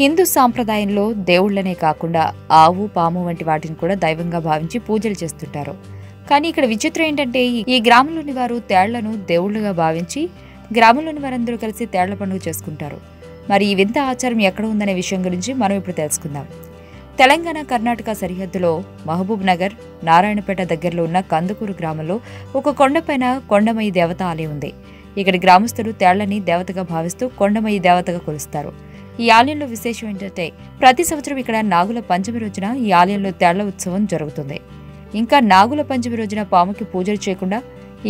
హిందూ సాంప్రదాయంలో దేవుళ్ళనే కాకుండా ఆవు పాము వంటి వాటిని కూడా దైవంగా భావించి పూజలు చేస్తుంటారు. కానీ ఇక్కడ విచిత్రం ఏంటంటే ఈ గ్రామంలోని వారు తేళ్ళను దేవుళ్ళుగా భావించి గ్రామంలోని వారందరూ కలిసి తేళ్ళ పండుగ చేసుకుంటారు. మరి ఈ వింత ఆచారం ఎక్కడ ఉందనే విషయం గురించి మనం ఇప్పుడు తెలుసుకుందాం. తెలంగాణ కర్ణాటక సరిహద్దులో మహబూబ్ నగర్ నారాయణపేట దగ్గరలో ఉన్న కందుకూరు గ్రామంలో ఒక కొండపైన కొండమయ్య దేవత ఆలయం ఉంది. ఇక్కడ గ్రామస్తులు తేళ్ళని దేవతగా భావిస్తూ కొండమయ్య దేవతగా కొలుస్తారు. ఈ ఆలయంలో విశేషం ఏంటంటే ప్రతి సంవత్సరం ఇక్కడ నాగుల పంచమి రోజున ఈ ఆలయంలో తేళ్ళ ఉత్సవం జరుగుతుంది. ఇంకా నాగుల పంచమి రోజున పాముకి పూజలు చేయకుండా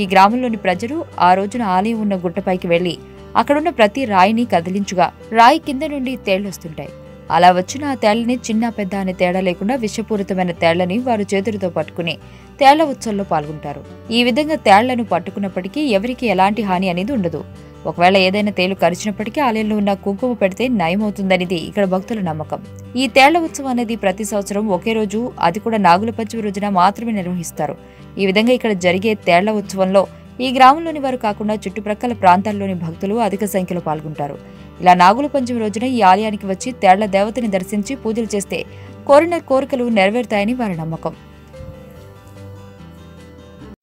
ఈ గ్రామంలోని ప్రజలు ఆ రోజున ఆలయం ఉన్న గుట్టపైకి వెళ్ళి అక్కడున్న ప్రతి రాయిని కదిలించుగా రాయి కింద నుండి తేళ్ళొస్తుంటాయి అలా వచ్చిన ఆ తేళ్ళని చిన్న పెద్ద అనే తేడా లేకుండా విషపూరితమైన తేళ్ళని వారు చేతులతో పట్టుకుని తేళ్ళ ఉత్సవంలో పాల్గొంటారు. ఈ విధంగా తేళ్ళను పట్టుకున్నప్పటికీ ఎవరికి ఎలాంటి హాని అనేది ఉండదు. ఒకవేళ ఏదైనా తేలు కరిచినప్పటికీ ఆలయంలో ఉన్న కుంకుమ పెడితే నయమవుతుందనేది ఇక్కడ భక్తుల నమ్మకం. ఈ తేళ్ళ ఉత్సవం అనేది ప్రతి సంవత్సరం ఒకే రోజు అది కూడా నాగుల పంచమి రోజున మాత్రమే నిర్వహిస్తారు. ఈ విధంగా ఇక్కడ జరిగే తేళ్ళ ఉత్సవంలో ఈ గ్రామంలోని వారు కాకుండా చుట్టుప్రక్కల ప్రాంతాల్లోని భక్తులు అధిక సంఖ్యలో పాల్గొంటారు. ఇలా నాగుల పంచమి రోజున ఈ ఆలయానికి వచ్చి తేళ్ళ దేవతని దర్శించి పూజలు చేస్తే కోరిన కోరికలు నెరవేరుతాయని వారి నమ్మకం.